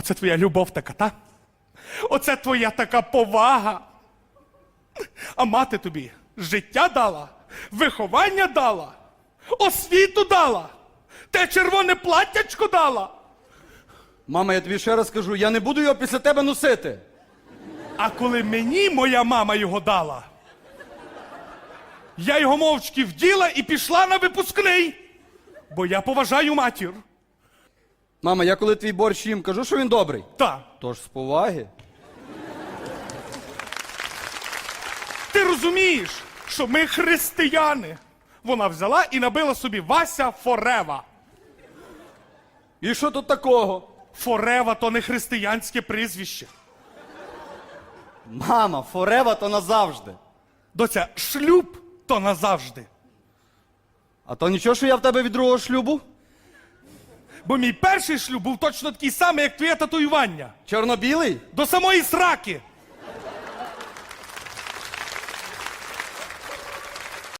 Оце твоя любов така, та? Оце твоя така повага. А мати тобі життя дала, виховання дала, освіту дала, те червоне платтячко дала. Мама, я тобі ще раз кажу, я не буду його після тебе носити. А коли мені моя мама його дала, я його мовчки вділа і пішла на випускний, бо я поважаю матір. Мама, я коли твій борщ їм кажу, що він добрий. Та, Тож з поваги. ти розумієш, що ми християни. Вона взяла і набила собі Вася Форева. І що тут такого? Форева то не християнське прізвище. Мама, форева то назавжди. Доця, шлюб то назавжди. А то нічого, що я в тебе від другого шлюбу? Бо мій перший шлюб був точно такий самий, як твоє татуювання. Чорно-білий? До самої сраки.